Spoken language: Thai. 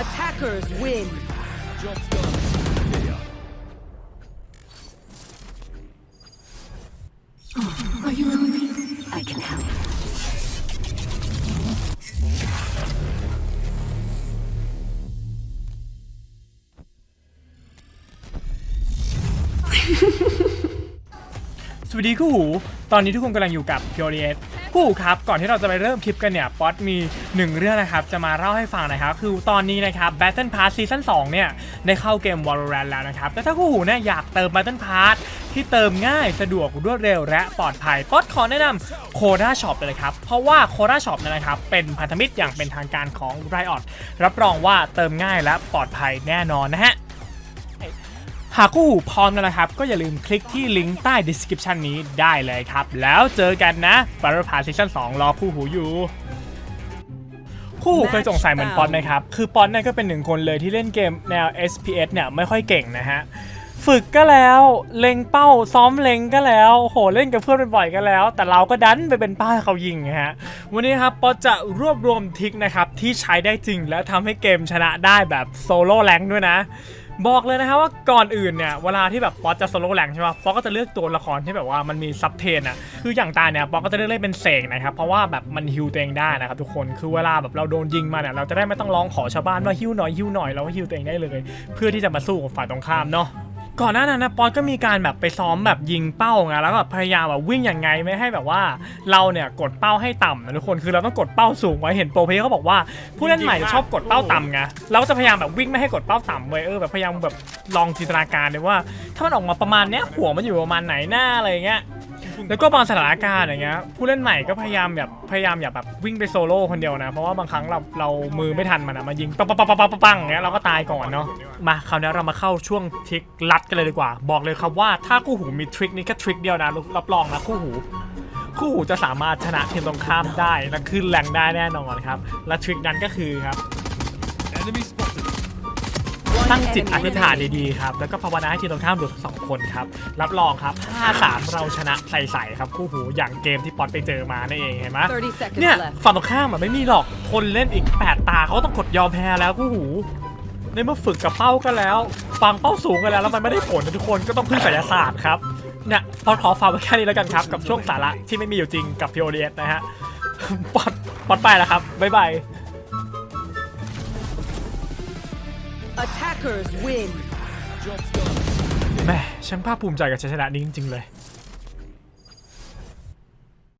Attackers win. Are you lonely? I can help. สวัสดีคู่หู ตอนนี้ทุกคนกำลังอยู่กับ p u r e s คู่หูครับก่อนที่เราจะไปเริ่มคลิปกันเนี่ยป๊อตมีหนึ่งเรื่องนะครับจะมาเล่าให้ฟังนะครับคือตอนนี้นะครับ Battle Pass Season 2เนี่ยได้เข้าเกม Valorant แล้วนะครับแต่ถ้าคู่หูเนี่ยอยากเติม Battle Pass ที่เติมง่ายสะดวกรวดเร็วและปลอดภัยป๊อตขอแนะนำ Coda Shop เลยครับเพราะว่า Coda Shop เนะครับเป็นพันธมิตรอย่างเป็นทางการของ Riot รับรองว่าเติมง่ายและปลอดภัยแน่นอนนะฮะากคู่หูพร้อมกันนะครับ ก็อย่าลืมคลิกที่ลิงก์ใต้ description นี้ได้เลยครับ แล้วเจอกันนะ Battle Pass Season 2รอคู่หูอยู่ คู่หูเคยสงสัยเหมือนปอนนะครับ คือปอนเนี่ยก็เป็นหนึ่งคนเลยที่เล่นเกมแนว SPS เนี่ยไม่ค่อยเก่งนะฮะฝึกก็แล้วเล็งเป้าซ้อมเล็งก็แล้วโหเล่นกับเพื่อนบ่อยๆก็แล้ว แต่เราก็ดันไปเป็นป้าให้เขายิงนะฮะวันนี้ครับปอนจะรวบรวมทริคนะครับที่ใช้ได้จริงและทำให้เกมชนะได้แบบโซโล่แรงด้วยนะ บอกเลยนะครับว่าก่อนอื่นเนี่ยเวลาที่แบบป๊อตจะโซโล่แรงใช่ป่ะป๊อตก็จะเลือกตัวละครที่แบบว่ามันมีซับเทนอะคืออย่างตาเนี่ยป๊อตก็จะเลือกเล่นเป็นเสกนะครับเพราะว่าแบบมันฮิวตัวเองได้นะครับทุกคนคือเวลาแบบเราโดนยิงมาเนี่ยเราจะได้ไม่ต้องร้องขอชาวบ้านว่าฮิวหน่อยฮิวหน่อยเราก็ฮิวตัวเองได้เลย เพื่อที่จะมาสู้กับฝ่ายตรงข้ามเนาะ ก่อนหน้านั้นนะป๊อตก็มีการแบบไปซ้อมแบบยิงเป้าไงแล้วก็แบบพยายามแบบวิ่งอย่างไงไม่ให้แบบว่าเราเนี่ยกดเป้าให้ต่ำนะทุกคนคือเราต้องกดเป้าสูงไว้เห็นโปรเพลย์เขาบอกว่า ผู้เล่นใหม่จะชอบกดเป้าต่ำไงเราจะพยายามแบบวิ่งไม่ให้กดเป้าต่ำไว้เออแบบพยายามแบบลองจินตนาการเลยว่า ถ้ามันออกมาประมาณเนี้ยหัวมันอยู่ประมาณไหนหน้าอะไรเงี้ย แล้วก็บางสถานการณ์อย่างเงี้ยผู้เล่นใหม่ก็พยายามแบบพยายามอย่าแบบวิ่งไปโซโล่คนเดียวนะ เพราะว่าบางครั้งเราเรามือไม่ทันมันอะมายิงปังปังปังปังปังปังอย่างเงี้ยเราก็ตายก่อนเนาะมาคราวนี้เรามาเข้าช่วงทริคลัดกันเลยดีกว่า บอกเลยครับว่าถ้าคู่หูมีทริคนี้แค่ทริคเดียวนะรับรองนะคู่หูคู่หูจะสามารถชนะทีมตรงข้ามได้และขึ้นแรงได้แน่นอนครับ และทริคนั้นก็คือครับ Enemy spot. ตั้งจิตอธิษฐานดีๆครับ แล้วก็ภาวนาให้ทีมตรงข้ามหลุดสองคนครับ รับรองครับ 5-3 เราชนะใส่ๆครับคู่หูอย่างเกมที่ป๊อตไปเจอมานั่นเองเห็นไหม30 seconds เนี่ย left. ฝั่งตรงข้ามมันไม่มีหรอกคนเล่นอีก 8 ตาเขาต้องกดยอมแพ้แล้วคู่หูในเมื่อฝึกกับเป้ากันแล้วฟังเป้าสูงกันแล้วแล้วมันไม่ได้ผลนะทุกคนก็ต้องพึ่งไสยศาสตร์ครับเนี่ยพอขอฝากไว้แค่นี้แล้วกันครับ กับช่วงสาระที่ไม่มีอยู่จริงกับ p o d s นะฮะป๊อตป๊อตไปแล้วครับบ๊ายบาย Attackers win. แม่ฉันภาคภูมิใจกับชัยชนะนี้จริงๆเลย